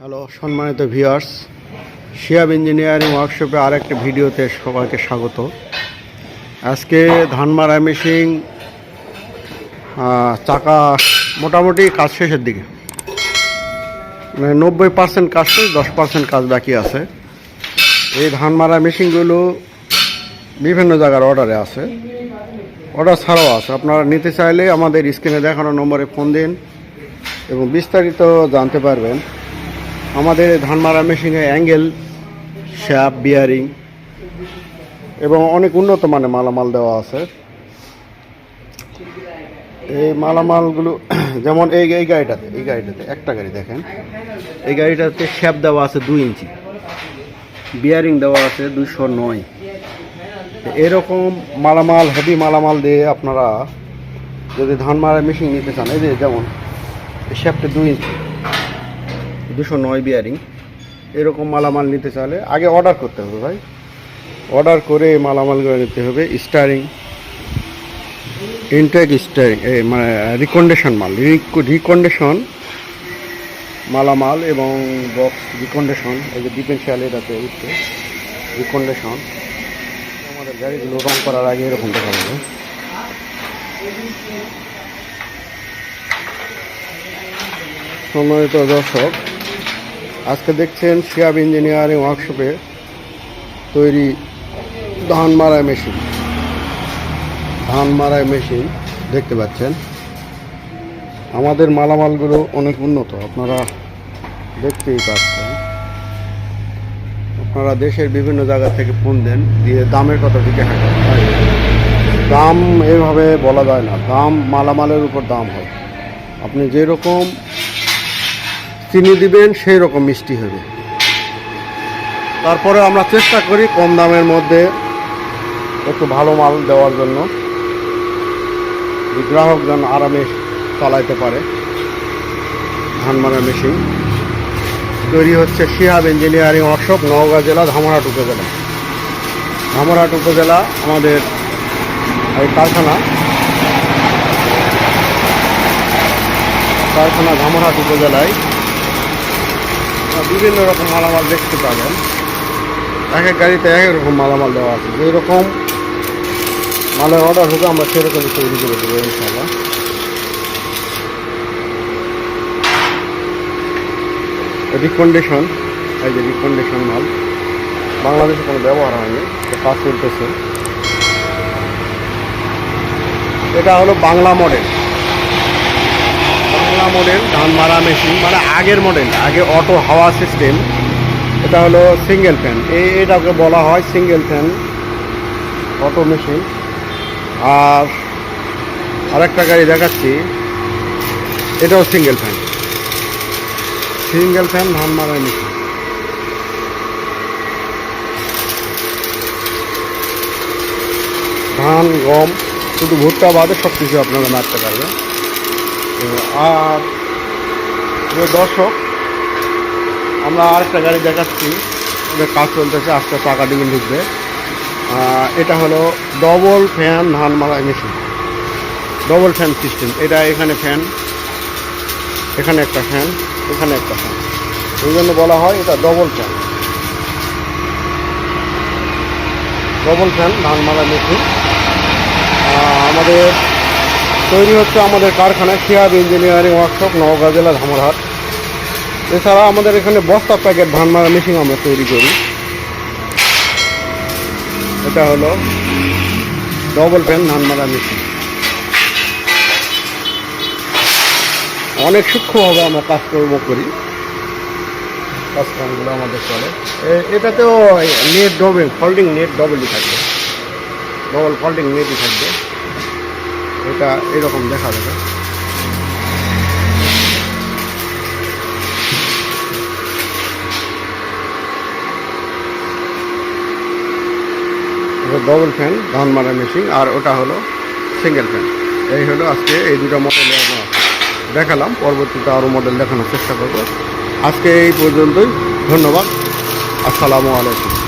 Hello, সম্মানিত viewers, Shiyab engineering ওয়ার্কশপে আরেকটা ভিডিওতে সবাইকে স্বাগত। আজকে ধান মারা মেশিন চাকা মোটামুটি কাজ শেষের দিকে। মানে নব্বই পার্সেন্ট কাজ শেষ, দশ পার্সেন্ট কাজ বাকি আছে। এই ধান মারা মেশিনগুলো বিভিন্ন জায়গার অর্ডারে আছে। অর্ডার ছাড়াও আছে। আপনারা নিতে চাইলে আমাদের স্ক্রিনে দেখানো নম্বরে ফোন দিন এবং বিস্তারিত জানতে পারবেন। আমাদের ধান মারা মেশিনে অ্যাঙ্গেল শ্যাপ বিয়ারিং এবং অনেক উন্নত মানের মালামাল দেওয়া আছে। এই মালামালগুলো, যেমন এই এই গাড়িটাতে এই গাড়িটাতে, একটা গাড়ি দেখেন। এই গাড়িটাতে শ্যাপ দেওয়া আছে দুই ইঞ্চি বিয়ারিং দেওয়া আছে দুশো নয়। এরকম মালামাল হেভি মালামাল দিয়ে আপনারা যদি ধান মারা মেশিন নিতে চান, এই যে যেমন শ্যাপটা দুই ইঞ্চি। দুশো নয় বিয়ারিং এরকম মালামাল নিতে চাইলে আগে অর্ডার করতে হবে ভাই। অর্ডার করে মালামালগুলো নিতে হবে স্টারিং ইনটেক স্টারিং মানে রিকন্ডিশন মাল রিকন্ডিশন মালামাল এবং বক্স রিকন্ডিশন এই যে ডিফেন্সিয়াল এটাতে উঠছে রিকন্ডিশন আমাদের গাড়িগুলো রং করার আগে এরকম দেখা যাবে সম্মানিত দর্শক আজকে দেখছেন শিয়াব ইঞ্জিনিয়ারিং ওয়ার্কশপে তৈরি ধান মারাই মেশিন। ধান মারাই মেশিন দেখতে পাচ্ছেন। আমাদের মালামালগুলো অনেক উন্নত, আপনারা দেখতেই পাচ্ছেন। আপনারা দেশের বিভিন্ন জায়গা থেকে ফোন দেন, দিয়ে দামের কথা জিজ্ঞাসা করেন। দাম এভাবে বলা যায় না, দাম মালামালের উপর দাম হয়। আপনি যেরকম চিনি দিবেন, সেই রকম মিষ্টি হবে। তারপরে আমরা চেষ্টা করি কম দামের মধ্যে একটু ভালো মাল দেওয়ার জন্য। গ্রাহক যেন আরামে চালাইতে পারে, ধান মারা মেশিন। তৈরি হচ্ছে শিহাব ইঞ্জিনিয়ারিং ওয়ার্কশপ, নওগাঁ জেলা, ধামরাট উপজেলা। ধামরাট উপজেলা আমাদের এই কারখানা। কারখানা ধামরাট উপজেলায় বিভিন্ন রকম মালামাল দেখতে পাবেন। এক এক গাড়িতে এক রকম মালামাল দেওয়া আছে। যেই রকম মালের অর্ডার হবে, আমরা সেরকমই তৈরি করে দেবো ইনশাল্লাহ রিকন্ডিশন এই যে রিকন্ডিশন মাল। বাংলাদেশে কোনো ব্যবহার হয়নি কাজ চলতেছে। এটা হলো বাংলা মডেল বাংলা মডেল ধান মারা মেশিন মানে আগের মডেল আগে অটো হাওয়া সিস্টেম এটা হলো সিঙ্গেল ফ্যান এই এটাকে বলা হয় সিঙ্গেল ফ্যান অটো মেশিন আর আরেকটা গাড়ি দেখাচ্ছি, এটাও সিঙ্গেল ফ্যান সিঙ্গেল ফ্যান ধান মারা মেশিন ধান, গম, শুধু ভুট্টা, বাদে সব কিছু আপনারা মারতে পারবেন। আর প্রিয় দর্শক, আমরা আরেকটা গাড়ি দেখাচ্ছি। ওদের কাজ চলতেছে আস্তে টাকা ডিবিন ঢুকবে। এটা হলো ডবল ফ্যান ধান মারা মেশিন। Double fan system. এটা এখানে ফ্যান, এখানে একটা ফ্যান, এখানে একটা ফ্যান। ওই জন্য বলা হয় এটা ডবল ফ্যান। ডবল ফ্যান ধান মারা মেশিন আমাদের তৈরি হচ্ছে আমাদের কারখানায় শিয়াব ইঞ্জিনিয়ারিং ওয়ার্কশপ, নওগাঁ জেলা ধামরহাট। এছাড়া আমাদের এখানে বস্তা প্যাকেট ধান মারা মেশিন আমরা তৈরি করি। এটা হলো ডবল ফ্যান ধান মারা মেশিন। অনেক সূক্ষ্মভাবে আমরা কাজকর্ম করি। কাজকর্মগুলো আমাদের চলে। এটাতেও নেট ডবল ফোল্ডিং নেট ডবলই থাকবে। ডবল ফোল্ডিং নেটই থাকবে। এটা এরকম দেখা যাবে। ডবল ফ্যান ধান মারা মেশিন আর ওটা হলো সিঙ্গেল ফ্যান এই হলো আজকে এই দুটো মডেল দেখালাম। পরবর্তীতে আরও মডেল দেখানোর চেষ্টা করব। আজকে এই পর্যন্তই। ধন্যবাদ। আসসালামু আলাইকুম।